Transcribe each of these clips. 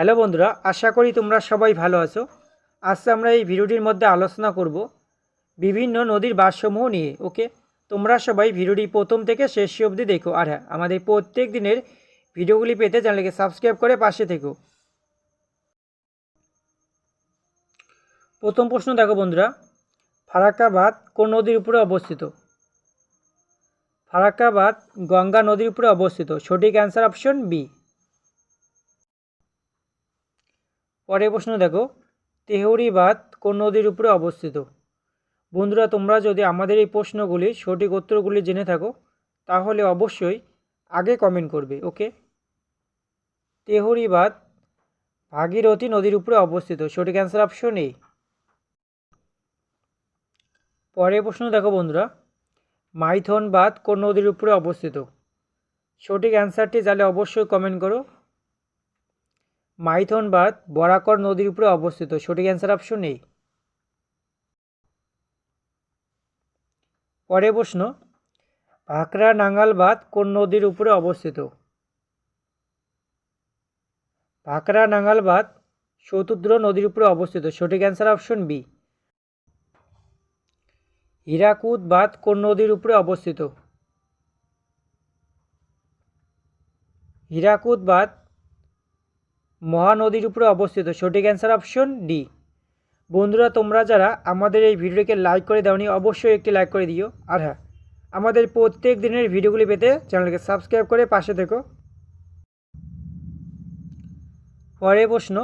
Hello বন্ধুরা, আশা করি তোমরা সবাই ভালো আছো। আজকে আমরা এই ভিডিওটির মধ্যে আলোচনা করব বিভিন্ন নদীর বাসসমূহ নিয়ে, ওকে? তোমরা সবাই ভিডিওটি প্রথম থেকে শেষ অবধি দেখো। আর হ্যাঁ আমাদের প্রত্যেক দিনের ভিডিওগুলি পেতে চ্যানেলকে সাবস্ক্রাইব করে পাশে থেকো। প্রথম প্রশ্ন দেখো বন্ধুরা, ফারাক্কাবাদ কোন নদীর উপরে অবস্থিত? ফারাক্কাবাদ গঙ্গা নদীর উপরে অবস্থিত। সঠিক অ্যান্সার অপশন বি পরের প্রশ্ন দেখো, তেহরি বাঁধ কোন নদীর উপরে অবস্থিত? বন্ধুরা, তোমরা যদি আমাদের এই প্রশ্নগুলি সঠিক উত্তরগুলি জেনে থাকো, তাহলে অবশ্যই আগে কমেন্ট করবে ওকে তেহরি বাঁধ ভাগীরথী নদীর উপরে অবস্থিত, সঠিক অ্যান্সার অপশন এ পরের প্রশ্ন দেখো বন্ধুরা, মাইথন বাঁধ কোন নদীর উপরে অবস্থিত? সঠিক অ্যান্সারটি জানলে অবশ্যই কমেন্ট করো। মাইথন বাঁধ বরাকর নদীর উপরে অবস্থিত। সঠিক অ্যান্সার অপশন নেই পরের প্রশ্ন, ভাকরা নাঙ্গাল বাঁধ কোন নদীর উপরে অবস্থিত? ভাকরা নাঙ্গাল বাঁধ শতুদ্র নদীর উপরে অবস্থিত। সঠিক অ্যান্সার অপশন বি হীরাকুদ বাঁধ কোন নদীর উপরে অবস্থিত? হীরাকুদ বাঁধ মহানদীর উপরে অবস্থিত। সঠিক অ্যান্সার অপশন ডি বন্ধুরা, তোমরা যারা আমাদের এই ভিডিওকে লাইক করে দাওনি, অবশ্যই একটি লাইক করে দিও। আর হ্যাঁ আমাদের প্রত্যেক দিনের ভিডিওগুলি পেতে চ্যানেলকে সাবস্ক্রাইব করে পাশে থেকো। পরে প্রশ্ন,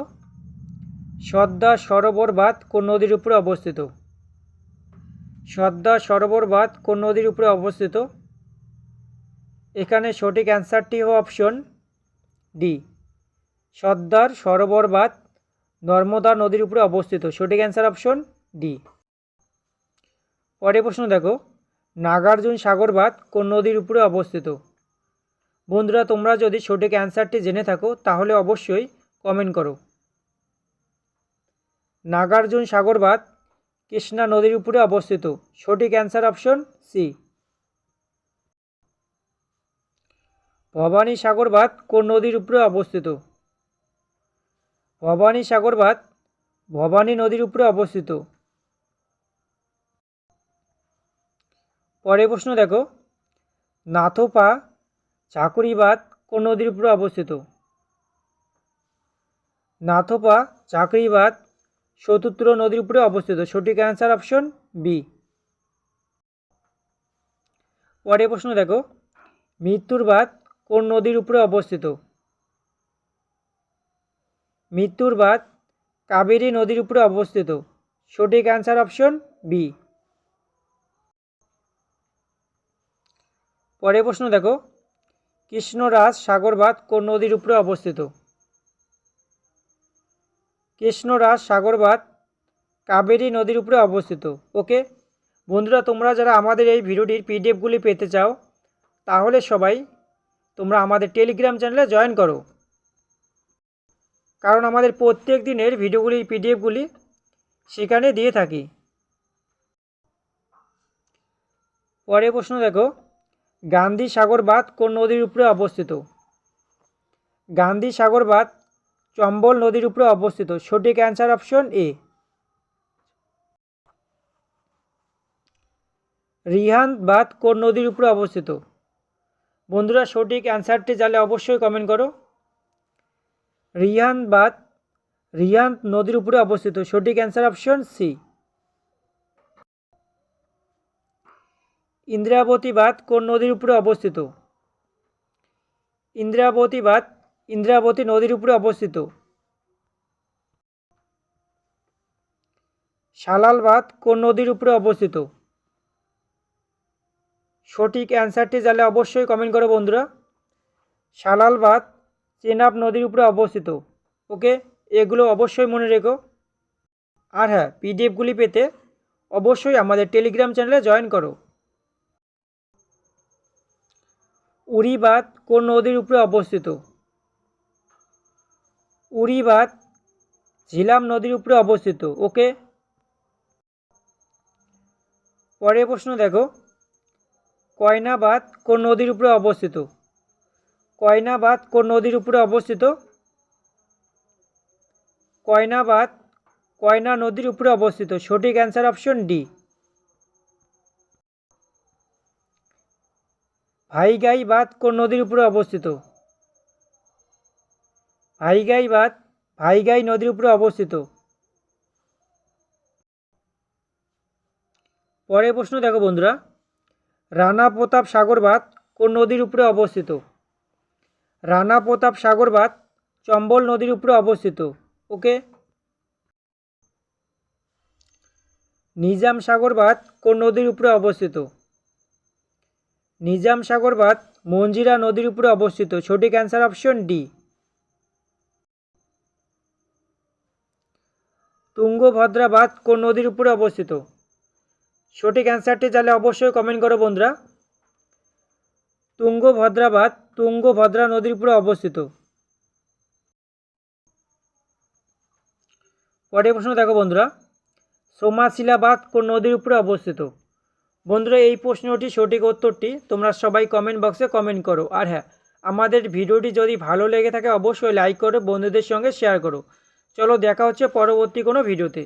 সদ্দা সরোবর বাঁধ কোন নদীর উপরে অবস্থিত? সদ্দা সরোবর বাঁধ কোন নদীর উপরে অবস্থিত? এখানে সঠিক অ্যান্সারটি হবে অপশন ডি সর্দার সরোবর বাঁধ নর্মদা নদীর উপরে অবস্থিত। সঠিক অ্যান্সার অপশন ডি পরের প্রশ্ন দেখো, নাগার্জুন সাগর বাঁধ কোন নদীর উপরে অবস্থিত? বন্ধুরা, তোমরা যদি সঠিক অ্যান্সারটি জেনে থাকো, তাহলে অবশ্যই কমেন্ট করো। নাগার্জুন সাগর বাঁধ কৃষ্ণা নদীর উপরে অবস্থিত। সঠিক answer option C Bhavani Sagar বাঁধ কোন নদীর উপরে অবস্থিত? ভবানী সাগর বাঁধ ভবানী নদীর উপরে অবস্থিত। পরের প্রশ্ন দেখো, নাথোপা চাকুরি বাঁধ কোন নদীর উপরে অবস্থিত? নাথোপা চাকরি বাঁধ শতুত্র নদীর উপরে অবস্থিত। সঠিক অ্যান্সার অপশন বি পরের প্রশ্ন দেখো, মৃত্যুর বাঁধ কোন নদীর উপরে অবস্থিত? মৃত্যুর বাঁধ কাবেরী নদীর উপরে অবস্থিত। সঠিক অ্যান্সার অপশন বি পরের প্রশ্ন দেখো, কৃষ্ণরাজ সাগর বাঁধ কোন নদীর উপরে অবস্থিত? কৃষ্ণরাজ সাগর বাঁধ কাবেরী নদীর উপরে অবস্থিত। ওকে বন্ধুরা, তোমরা যারা আমাদের এই ভিডিওটির পিডিএফগুলি পেতে চাও, তাহলে সবাই তোমরা আমাদের টেলিগ্রাম চ্যানেলে জয়েন করো। কারণ আমাদের প্রত্যেক দিনের ভিডিওগুলি, পিডিএফগুলি সেখানে দিয়ে থাকি। পরের প্রশ্ন দেখো, গান্ধী সাগর বাঁধ কোন নদীর উপরে অবস্থিত? গান্ধী সাগর বাঁধ চম্বল নদীর উপরে অবস্থিত। সঠিক অ্যান্সার অপশন এ। রিহান বাঁধ কোন নদীর উপরে অবস্থিত? বন্ধুরা সঠিক অ্যান্সারটি জানলে অবশ্যই কমেন্ট করো। রিহান বাঁধ রিহান নদীর উপরে অবস্থিত। সঠিক অ্যান্সার অপশন সি ইন্দ্রাবতী বাঁধ কোন নদীর উপরে অবস্থিত? ইন্দ্রাবতী বাঁধ, ইন্দ্রাবতী নদীর উপরে অবস্থিত। সালাল বাঁধ কোন নদীর উপরে অবস্থিত? সঠিক অ্যান্সারটি জানলে অবশ্যই কমেন্ট করো বন্ধুরা। সালাল বাঁধ চেনাব নদীর উপরে অবস্থিত। ওকে, এগুলো অবশ্যই মনে রেখো। আর হ্যাঁ পিডিএফগুলি পেতে অবশ্যই আমাদের টেলিগ্রাম চ্যানেলে জয়েন করো। উড়িবাদ কোন নদীর উপরে অবস্থিত? উড়িবাদ ঝিলাম নদীর উপরে অবস্থিত। ওকে? পরের প্রশ্ন দেখো। কয়নাবাদ কোন নদীর উপরে অবস্থিত? কয়নাবাদ কোন নদীর উপরে অবস্থিত? কয়নাবাদ কয়না নদীর উপরে অবস্থিত। সঠিক অ্যান্সার অপশন ডি। ভাইগাই বাঁধ কোন নদীর উপরে অবস্থিত? ভাইগাই বাঁধ ভাইগাই নদীর উপরে অবস্থিত। পরের প্রশ্ন দেখো বন্ধুরা। রানা প্রতাপ সাগর বাঁধ কোন নদীর উপরে অবস্থিত? রানা প্রতাপ সাগর বাঁধ চম্বল নদীর উপরে অবস্থিত। ওকে? নিজাম সাগর বাঁধ কোন নদীর উপরে অবস্থিত? নিজাম সাগর বাঁধ মঞ্জিরা নদীর উপরে অবস্থিত। সঠিক অ্যান্সার অপশন ডি। তুঙ্গভদ্রা বাঁধ কোন নদীর উপরে অবস্থিত? সঠিক অ্যান্সারটি চাইলে অবশ্যই কমেন্ট করো বন্ধুরা। তুঙ্গভদ্রা বাঁধ তুঙ্গভদ্রা নদীর উপরে অবস্থিত। পরের প্রশ্ন দেখো বন্ধুরা সোমাশিলা বাঁধ কোন নদীর উপরে অবস্থিত? বন্ধুরা, এই প্রশ্নটি সঠিক উত্তরটি তোমরা সবাই কমেন্ট বক্সে কমেন্ট করো। আর হ্যাঁ আমাদের ভিডিওটি যদি ভালো লেগে থাকে, অবশ্যই লাইক করো, বন্ধুদের সঙ্গে শেয়ার করো। চলো, দেখা হচ্ছে পরবর্তী কোনো ভিডিওতে।